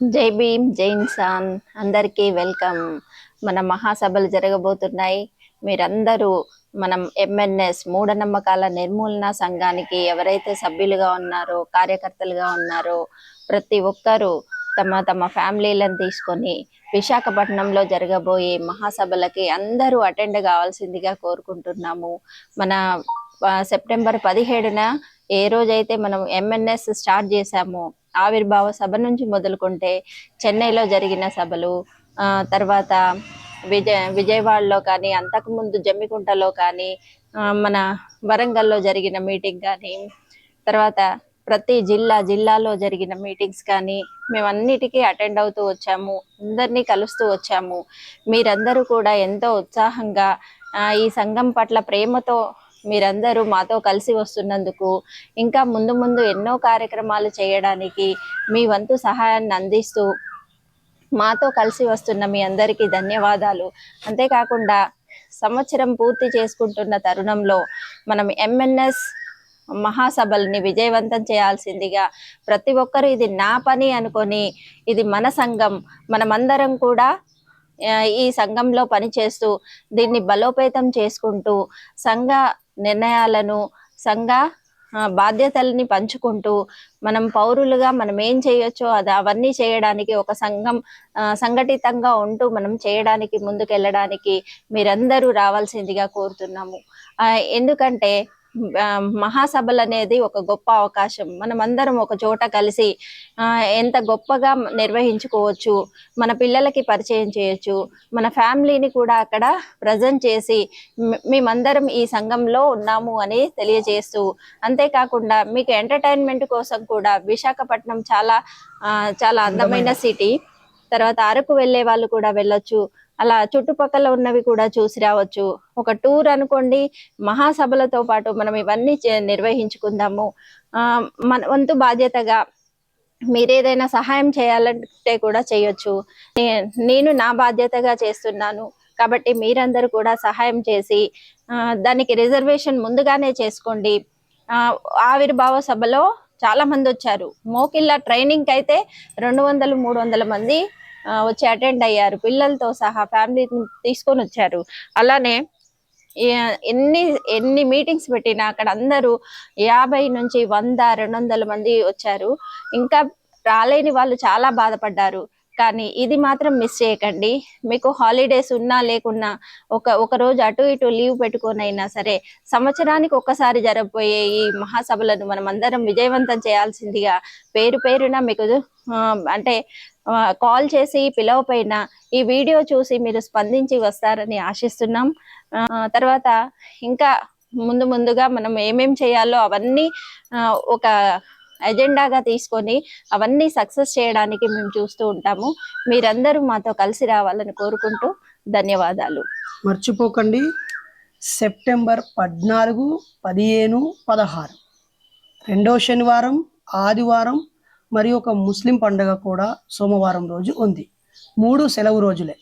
జై భీమ్ జై ఇన్సాన్. అందరికీ వెల్కమ్. మన మహాసభలు జరగబోతున్నాయి. మీరందరూ మనం ఎంఎన్ఎస్ మూఢనమ్మకాల నిర్మూలన సంఘానికి ఎవరైతే సభ్యులుగా ఉన్నారో కార్యకర్తలుగా ఉన్నారో ప్రతి ఒక్కరూ తమ తమ ఫ్యామిలీలను తీసుకొని విశాఖపట్నంలో జరగబోయే మహాసభలకి అందరూ అటెండ్ కావాల్సిందిగా కోరుకుంటున్నాము. మన సెప్టెంబర్ పదిహేడున ఏ రోజైతే మనం ఎంఎన్ఎస్ స్టార్ట్ చేశామో ఆవిర్భావ సభ నుంచి మొదలుకుంటే చెన్నైలో జరిగిన సభలు తర్వాత విజయ విజయవాడలో కానీ అంతకుముందు జమ్మికుంటలో కానీ మన వరంగల్లో జరిగిన మీటింగ్ కానీ తర్వాత ప్రతి జిల్లా జిల్లాలో జరిగిన మీటింగ్స్ కానీ మేము అన్నిటికీ అటెండ్ అవుతూ వచ్చాము అందరినీ కలుస్తూ వచ్చాము. మీరందరూ కూడా ఎంతో ఉత్సాహంగా ఈ సంఘం పట్ల ప్రేమతో మీరందరూ మాతో కలిసి వస్తున్నందుకు ఇంకా ముందు ముందు ఎన్నో కార్యక్రమాలు చేయడానికి మీ వంతు సహాయాన్ని అందిస్తూ మాతో కలిసి వస్తున్న మీ అందరికీ ధన్యవాదాలు. అంతేకాకుండా సంవత్సరం పూర్తి చేసుకుంటున్న తరుణంలో మనం ఎంఎన్ఎస్ మహాసభల్ని విజయవంతం చేయాల్సిందిగా ప్రతి ఒక్కరూ ఇది నా పని అనుకొని ఇది మన సంఘం మనమందరం కూడా ఈ సంఘంలో పనిచేస్తూ దీన్ని బలోపేతం చేసుకుంటూ సంఘ నిర్ణయాలను సంఘ బాధ్యతల్ని పంచుకుంటూ మనం పౌరులుగా మనం ఏం చేయొచ్చో అది అవన్నీ చేయడానికి ఒక సంఘం సంఘటితంగా ఉంటూ మనం చేయడానికి ముందుకెళ్ళడానికి మీరందరూ రావాల్సిందిగా కోరుతున్నాము. ఎందుకంటే మహాసభలు అనేది ఒక గొప్ప అవకాశం. మనం అందరం ఒక చోట కలిసి ఎంత గొప్పగా నిర్వహించుకోవచ్చు మన పిల్లలకి పరిచయం చేయొచ్చు మన ఫ్యామిలీని కూడా అక్కడ ప్రజెంట్ చేసి మేమందరం ఈ సంఘంలో ఉన్నాము అని తెలియజేస్తూ అంతేకాకుండా మీకు ఎంటర్టైన్మెంట్ కోసం కూడా విశాఖపట్నం చాలా చాలా అందమైన సిటీ. తర్వాత అరకు వెళ్ళే వాళ్ళు కూడా వెళ్ళొచ్చు. అలా చుట్టుపక్కల ఉన్నవి కూడా చూసి రావచ్చు. ఒక టూర్ అనుకోండి మహాసభలతో పాటు మనం ఇవన్నీ చే- నిర్వహించుకుందాము. ఆ, మన వంతు బాధ్యతగా మీరేదైనా సహాయం చేయాలంటే కూడా చేయొచ్చు. నేను నా బాధ్యతగా చేస్తున్నాను. కాబట్టి మీరందరూ కూడా సహాయం చేసి దానికి రిజర్వేషన్ ముందుగానే చేసుకోండి. ఆవిర్భావ సభలో చాలా మంది వచ్చారు మోకిల్లా ట్రైనింగ్ అయితే రెండు వందలు మూడు వందల మంది వచ్చి అటెండ్ అయ్యారు. పిల్లలతో సహా ఫ్యామిలీ తీసుకొని వచ్చారు. అలానే ఎన్ని ఎన్ని మీటింగ్స్ పెట్టినా అక్కడ అందరూ యాభై నుంచి వంద రెండు వందల మంది వచ్చారు. ఇంకా రాలేని వాళ్ళు చాలా బాధపడ్డారు. కానీ ఇది మాత్రం మిస్ చేయకండి. మీకు హాలిడేస్ ఉన్నా లేకున్నా ఒక ఒక రోజు అటు ఇటు లీవ్ పెట్టుకొని అయినా సరే సంవత్సరానికి ఒక్కసారి జరగబోయే ఈ మహాసభలను మనం అందరం విజయవంతం చేయాల్సిందిగా పేరు పేరున మీకు అంటే కాల్ చేసి పిలవపైన ఈ వీడియో చూసి మీరు స్పందించి వస్తారని ఆశిస్తున్నాం. తర్వాత ఇంకా ముందు ముందుగా మనం ఏమేం చేయాలో అవన్నీ ఒక ఎజెండాగా తీసుకొని అవన్నీ సక్సెస్ చేయడానికి మేము చూస్తూ ఉంటాము. మీరందరూ మాతో కలిసి రావాలని కోరుకుంటూ ధన్యవాదాలు. మర్చిపోకండి. సెప్టెంబర్ పద్నాలుగు పదిహేను పదహారు. రెండో శనివారం ఆదివారం మరియు ఒక ముస్లిం పండుగ కూడా సోమవారం రోజు ఉంది. మూడు సెలవు రోజులే.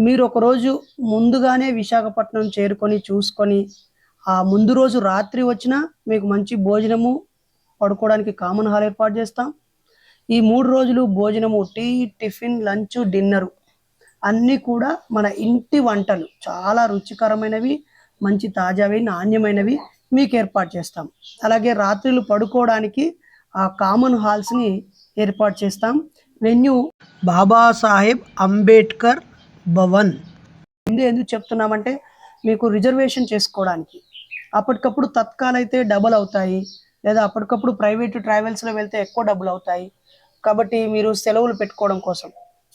మీరు ఒక రోజు ముందుగానే విశాఖపట్నం చేరుకొని చూసుకొని ఆ ముందు రోజు రాత్రి వచ్చినా మీకు మంచి భోజనము పడుకోవడానికి కామన్ హాల్ ఏర్పాటు చేస్తాం. ఈ మూడు రోజులు భోజనము టీ టిఫిన్ లంచ్ డిన్నరు అన్నీ కూడా మన ఇంటి వంటలు చాలా రుచికరమైనవి మంచి తాజావి నాణ్యమైనవి మీకు ఏర్పాటు చేస్తాం. అలాగే రాత్రులు పడుకోవడానికి ఆ కామన్ హాల్స్ని ఏర్పాటు చేస్తాం. వెన్యూ బాబాసాహెబ్ అంబేద్కర్ భవన్. ఎందుకు ఎందుకు చెప్తున్నామంటే మీకు రిజర్వేషన్ చేసుకోవడానికి. అప్పటికప్పుడు తత్కాలైతే డబుల్ డబల్ అవుతాయి. లేదా అప్పటికప్పుడు ప్రైవేట్ ట్రావెల్స్లో వెళ్తే ఎక్కువ డబ్బులు అవుతాయి. కాబట్టి మీరు సెలవులు పెట్టుకోవడం కోసం.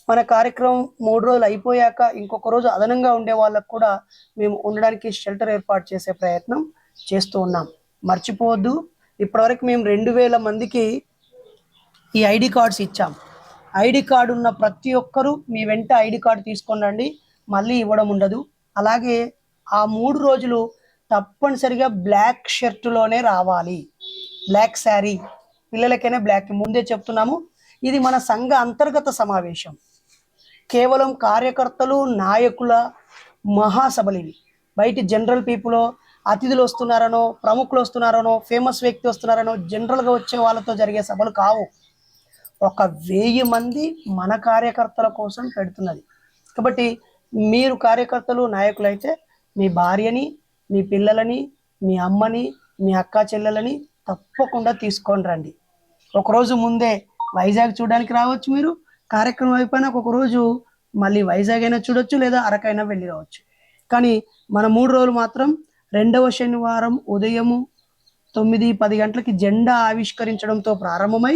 మన కార్యక్రమం మూడు రోజులు అయిపోయాక ఇంకొక రోజు అదనంగా ఉండే వాళ్ళకు కూడా మేము ఉండడానికి షెల్టర్ ఏర్పాటు చేసే ప్రయత్నం చేస్తూ ఉన్నాం. మర్చిపోవద్దు. ఇప్పటివరకు మేము రెండు వేల మందికి ఈ ఐడి కార్డ్స్ ఇచ్చాం. ఐడి కార్డు ఉన్న ప్రతి ఒక్కరూ మీ వెంట ఐడి కార్డు తీసుకొని మళ్ళీ ఇవ్వడం ఉండదు. అలాగే ఆ మూడు రోజులు తప్పనిసరిగా బ్లాక్ షర్టులోనే రావాలి. బ్లాక్ శారీ. పిల్లలకైనా బ్లాక్. ముందే చెప్తున్నాము ఇది మన సంఘ అంతర్గత సమావేశం. కేవలం కార్యకర్తలు నాయకుల మహాసభలు ఇవి బయట జనరల్ పీపుల్ అతిథులు వస్తున్నారనో ప్రముఖులు వస్తున్నారనో ఫేమస్ వ్యక్తి వస్తున్నారనో జనరల్గా వచ్చే వాళ్ళతో జరిగే సభలు కావు. ఒక వెయ్యి మంది మన కార్యకర్తల కోసం పెడుతున్నది. కాబట్టి మీరు కార్యకర్తలు నాయకులు అయితే మీ భార్యని మీ పిల్లలని మీ అమ్మని మీ అక్క చెల్లెలని తప్పకుండా తీసుకొని రండి. ఒకరోజు ముందే వైజాగ్ చూడడానికి రావచ్చు మీరు కార్యక్రమం అయిపోయినాక ఒక రోజు మళ్ళీ వైజాగ్ అయినా చూడొచ్చు లేదా అరకైనా వెళ్ళి రావచ్చు. కానీ మన మూడు రోజులు మాత్రం రెండవ శనివారం ఉదయము తొమ్మిది పది గంటలకి జెండా ఆవిష్కరించడంతో ప్రారంభమై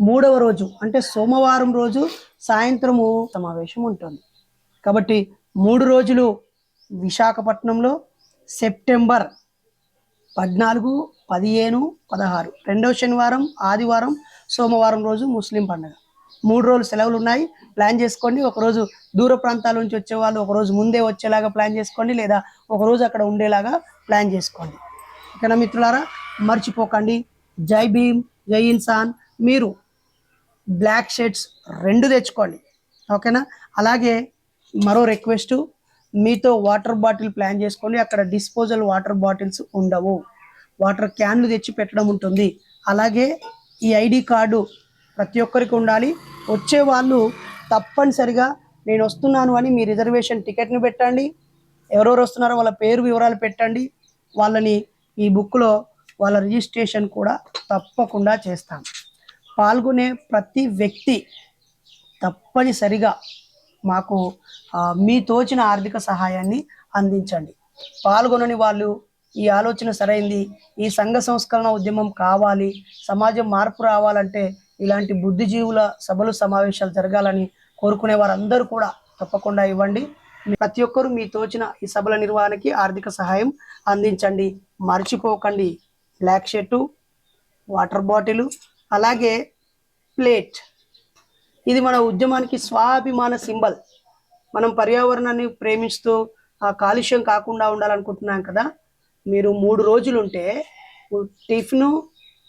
మూడవ రోజు అంటే సోమవారం రోజు సాయంత్రము సమావేశం ఉంటుంది. కాబట్టి మూడు రోజులు విశాఖపట్నంలో సెప్టెంబర్ పద్నాలుగు పదిహేను పదహారు. రెండవ శనివారం ఆదివారం సోమవారం రోజు ముస్లిం పండుగ. మూడు రోజులు సెలవులు ఉన్నాయి ప్లాన్ చేసుకోండి. ఒకరోజు దూర ప్రాంతాల నుంచి వచ్చే వాళ్ళు ఒకరోజు ముందే వచ్చేలాగా ప్లాన్ చేసుకోండి లేదా ఒకరోజు అక్కడ ఉండేలాగా ప్లాన్ చేసుకోండి. ఇక్కడ మిత్రులారా? మర్చిపోకండి. జై భీమ్ జై ఇన్సాన్. మీరు బ్లాక్ షర్ట్స్ రెండు తెచ్చుకోండి. ఓకేనా? అలాగే మరో రిక్వెస్ట్ మీతో వాటర్ బాటిల్ ప్లాన్ చేసుకోండి అక్కడ డిస్పోజల్ వాటర్ బాటిల్స్ ఉండవు. వాటర్ క్యాన్లు తెచ్చి పెట్టడం ఉంటుంది. అలాగే ఈ ఐడి కార్డు ప్రతి ఒక్కరికి ఉండాలి. వచ్చే వాళ్ళు తప్పనిసరిగా నేను వస్తున్నాను అని మీ రిజర్వేషన్ టికెట్ని పెట్టండి. ఎవరెవరు వస్తున్నారో వాళ్ళ పేరు వివరాలు పెట్టండి. వాళ్ళని ఈ బుక్లో వాళ్ళ రిజిస్ట్రేషన్ కూడా తప్పకుండా చేస్తాం పాల్గొనే ప్రతి వ్యక్తి తప్పనిసరిగా మాకు మీ తోచిన ఆర్థిక సహాయాన్ని అందించండి. పాల్గొనని వాళ్ళు ఈ ఆలోచన సరైంది ఈ సంఘ సంస్కరణ ఉద్యమం కావాలి సమాజం మార్పు రావాలంటే ఇలాంటి బుద్ధిజీవుల సభలు సమావేశాలు జరగాలని కోరుకునే వారందరూ కూడా తప్పకుండా ఇవ్వండి. ప్రతి ఒక్కరూ మీ తోచిన ఈ సభల నిర్వహణకి ఆర్థిక సహాయం అందించండి. మర్చిపోకండి. బ్లాక్ షర్టు వాటర్ బాటిల్ అలాగే ప్లేట్. ఇది మన ఉద్యమానికి స్వాభిమాన సింబల్. మనం పర్యావరణాన్ని ప్రేమిస్తూ ఆ కాలుష్యం కాకుండా ఉండాలనుకుంటున్నాం కదా. మీరు మూడు రోజులు ఉంటే టిఫిన్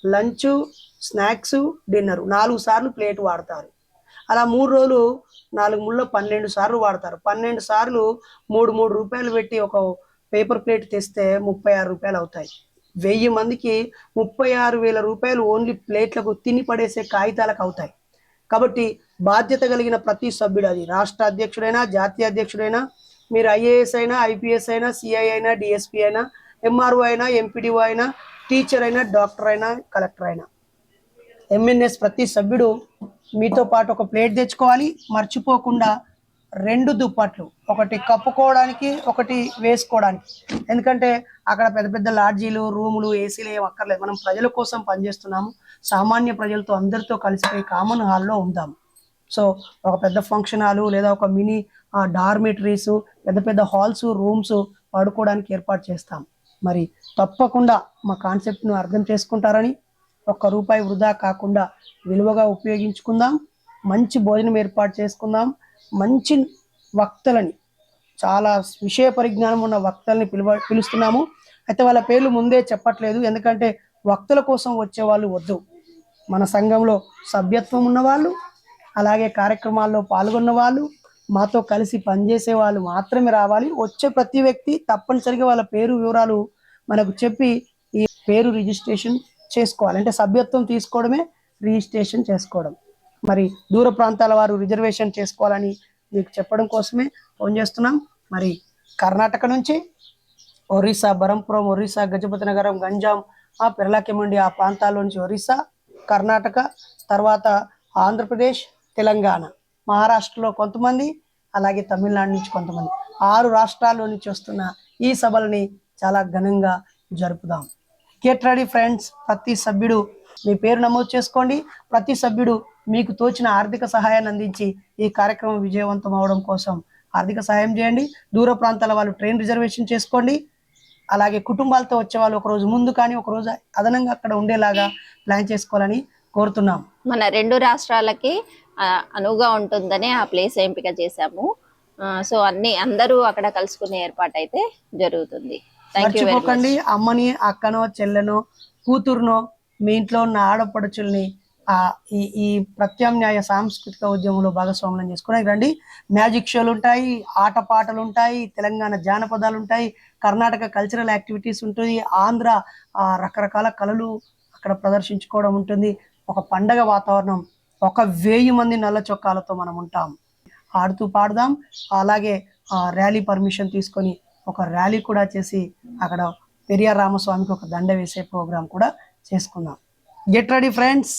లంచ్ స్నాక్స్ డిన్నర్ నాలుగు సార్లు ప్లేట్ వాడతారు. అలా మూడు రోజులు నాలుగు ముళ్ళ పన్నెండు సార్లు వాడతారు. పన్నెండు సార్లు మూడు మూడు రూపాయలు పెట్టి ఒక పేపర్ ప్లేట్ తెస్తే ముప్పై ఆరు రూపాయలు అవుతాయి. వెయ్యి మందికి ముప్పై ఆరు వేల రూపాయలు ఓన్లీ ప్లేట్లకు తిని పడేసే కాగితాలకు అవుతాయి. కాబట్టి బాధ్యత కలిగిన ప్రతి సభ్యుడు అది. రాష్ట్ర అధ్యక్షుడైనా జాతీయ అధ్యక్షుడైనా మీరు ఐఏఎస్ అయినా ఐపీఎస్ అయినా సిఐ అయినా డిఎస్పీ అయినా ఎంఆర్ఓ అయినా ఎంపీడీఓ అయినా టీచర్ అయినా డాక్టర్ అయినా కలెక్టర్ అయినా. ఎంఎన్ఎస్ ప్రతి సభ్యుడు మీతో పాటు ఒక ప్లేట్ తెచ్చుకోవాలి. మర్చిపోకుండా రెండు దుప్పట్లు. ఒకటి కప్పుకోవడానికి ఒకటి వేసుకోవడానికి. ఎందుకంటే అక్కడ పెద్ద పెద్ద లాడ్జీలు రూములు ఏసీలు ఏం అక్కర్లేదు. మనం ప్రజల కోసం పనిచేస్తున్నాము. సామాన్య ప్రజలతో అందరితో కలిసిపోయి కామన్ హాల్లో ఉందాం. సో ఒక పెద్ద ఫంక్షన్ హాలు లేదా ఒక మినీ డార్మిటరీస్ పెద్ద పెద్ద హాల్స్ రూమ్స్ పడుకోవడానికి ఏర్పాటు చేస్తాం. మరి తప్పకుండా మా కాన్సెప్ట్ను అర్థం చేసుకుంటారని ఒక్క రూపాయి వృధా కాకుండా విలువగా ఉపయోగించుకుందాం. మంచి భోజనం ఏర్పాటు చేసుకుందాం. మంచి వక్తలని చాలా విషయ పరిజ్ఞానం ఉన్న వక్తల్ని పిలువ పిలుస్తున్నాము. అయితే వాళ్ళ పేర్లు ముందే చెప్పట్లేదు. ఎందుకంటే వక్తుల కోసం వచ్చే వాళ్ళు వద్దు. మన సంఘంలో సభ్యత్వం ఉన్నవాళ్ళు అలాగే కార్యక్రమాల్లో పాల్గొన్న వాళ్ళు మాతో కలిసి పనిచేసే వాళ్ళు మాత్రమే రావాలి. వచ్చే ప్రతి వ్యక్తి తప్పనిసరిగా వాళ్ళ పేరు వివరాలు మనకు చెప్పి ఈ పేరు రిజిస్ట్రేషన్ చేసుకోవాలి. అంటే సభ్యత్వం తీసుకోవడమే రిజిస్ట్రేషన్ చేసుకోవడం. మరి దూర ప్రాంతాల వారు రిజర్వేషన్ చేసుకోవాలని మీకు చెప్పడం కోసమే ఫోన్ చేస్తున్నాం. మరి కర్ణాటక నుంచి ఒరిస్సా బరంపురం ఒరిస్సా గజపతి నగరం గంజాం ఆ పెరలాకెమండి ఆ ప్రాంతాల నుంచి ఒరిస్సా కర్ణాటక తర్వాత ఆంధ్రప్రదేశ్ తెలంగాణ మహారాష్ట్రలో కొంతమంది అలాగే తమిళనాడు నుంచి కొంతమంది. ఆరు రాష్ట్రాల్లో నుంచి వస్తున్న ఈ సభలని చాలా ఘనంగా జరుపుదాం. గెట్ రెడీ ఫ్రెండ్స్ ప్రతి సభ్యుడు మీ పేరు నమోదు చేసుకోండి. ప్రతి సభ్యుడు మీకు తోచిన ఆర్థిక సహాయాన్ని అందించి ఈ కార్యక్రమం విజయవంతం అవడం కోసం ఆర్థిక సహాయం చేయండి. దూర ప్రాంతాల వాళ్ళు ట్రైన్ రిజర్వేషన్ చేసుకోండి. అలాగే కుటుంబాలతో వచ్చే వాళ్ళు ఒక రోజు ముందు కానీ ఒక రోజు అదనంగా అక్కడ ఉండేలాగా ప్లాన్ చేసుకోవాలని కోరుతున్నాం. మన రెండు రాష్ట్రాలకి అనువుగా ఉంటుందని ఆ ప్లేస్ ఎంపిక చేశాము. సో అన్ని అందరూ అక్కడ కలుసుకునే ఏర్పాటు అయితే జరుగుతుంది మర్చిపోకండి అమ్మని అక్కనో చెల్లెనో కూతురునో మీ ఇంట్లో ఉన్న ఆడపడుచుల్ని ఈ ఈ ప్రత్యామ్నాయ సాంస్కృతిక ఉద్యమంలో భాగస్వాములను చేసుకోవడానికి రండి మ్యాజిక్ షోలు ఉంటాయి ఆటపాటలు ఉంటాయి తెలంగాణ జానపదాలు ఉంటాయి కర్ణాటక కల్చరల్ యాక్టివిటీస్ ఉంటుంది ఆంధ్ర రకరకాల కళలు అక్కడ ప్రదర్శించుకోవడం ఉంటుంది. ఒక పండగ వాతావరణం ఒక వెయ్యి మంది నల్ల చొక్కాలతో మనం ఉంటాం. ఆడుతూ పాడదాం అలాగే ర్యాలీ పర్మిషన్ తీసుకొని ఒక ర్యాలీ కూడా చేసి అక్కడ పెరియార్ రామస్వామికి ఒక దండ వేసే ప్రోగ్రాం కూడా చేసుకుందాం. Get ready friends